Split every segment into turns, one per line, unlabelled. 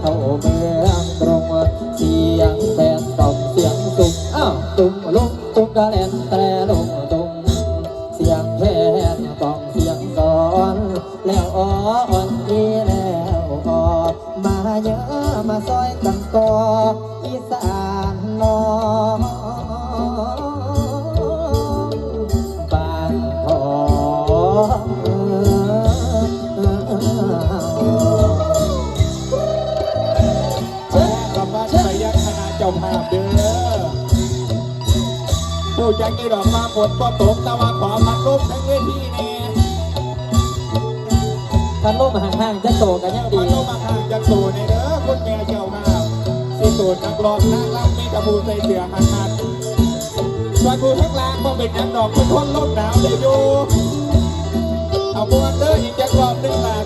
เข้าเมืองตรงเสียงแบนต้องเสียงสุกอ้าวตุ้มลุกตุ้มกระแลนแต่ลุกตุ้มเสียงแคนต้องเสียงสอนแล้วอ้อนดีแล้วออกมาเยอะมาซอยตังกออีสาน
จ้าภาพเด้อผู้จักกี่ดอกมาฝนก็ตกแต่ว่าขอพัดลมทั้งเวทีแน่
พันลมห่างๆจะโตกันยัง
พั
ดี
ดลมมาข้างจากตูในเด้อคุณแม่เจ้าภาพที่ตูนักร้องนักรำมีกระพูใส่เสือหันหันส่วนผู้ทั้งล่างก็เป็นนักดอกทุกคนลมหนาวเลยอยู่เอาบวนเด้ออีกจักรอบหนึงล่ะ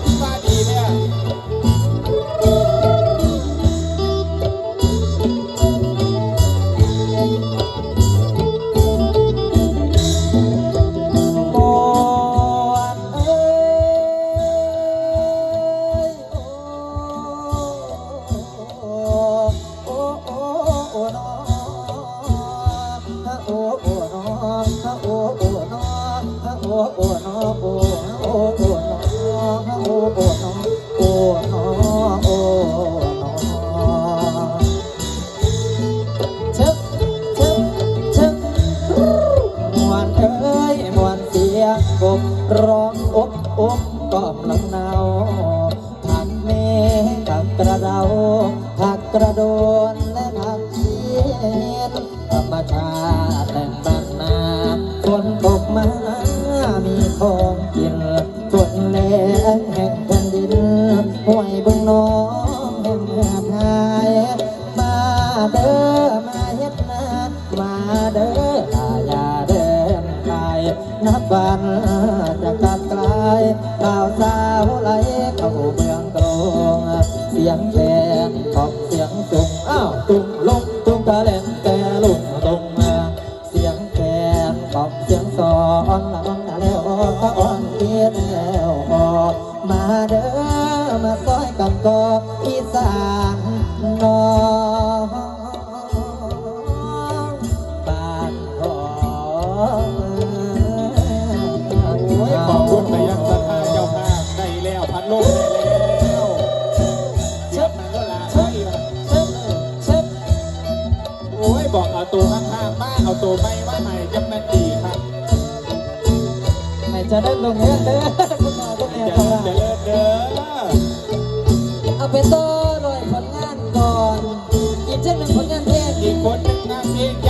ที่ว่า
โอ้โอ้น้องโอ้น้องโอ้น้องชึบชึบชึบมวนเอ้ยมวนเสียงกบร้องอบอบกอบลำเนาผักเมผักกระเดาผักกระโดนและผักเชียนธรรมชาติแต่งบ้า เด้อมาเฮ็ดนามาเด้อลาอย่าเดินไปนับวันจะกลับไกลข่าวสาวไหลเข้าเมืองกรุงเสียงแคนขอบเสียงสุงอ้าวตุงลงตุงกระเล่นแต่ลุงตรงเสียงแคนขอบเสียงสอนละอ่อนแล้วก็อ่อนเกียแล้วออมาเด้อมาซอยกันก็อีสาน
ล้วพัดลมได้แล้วเช็ดมันก็ลาไป
เช็ดเช็ด
โอ้ยบอกเอาตัวข้างๆมาเอาตัวไม่มาใหม่จังนั้นดีครับ
ไม่จะได้ลงเงินเด้อคุณพ่อคุณแม่
จะ
ทั้งหลา
จะเลิศเด้อ
เอาไปต่อโดยผลงานก่อนอีกเช่นหนึ่งผลงานเพลง
อีกคนหนึ่งนางเอง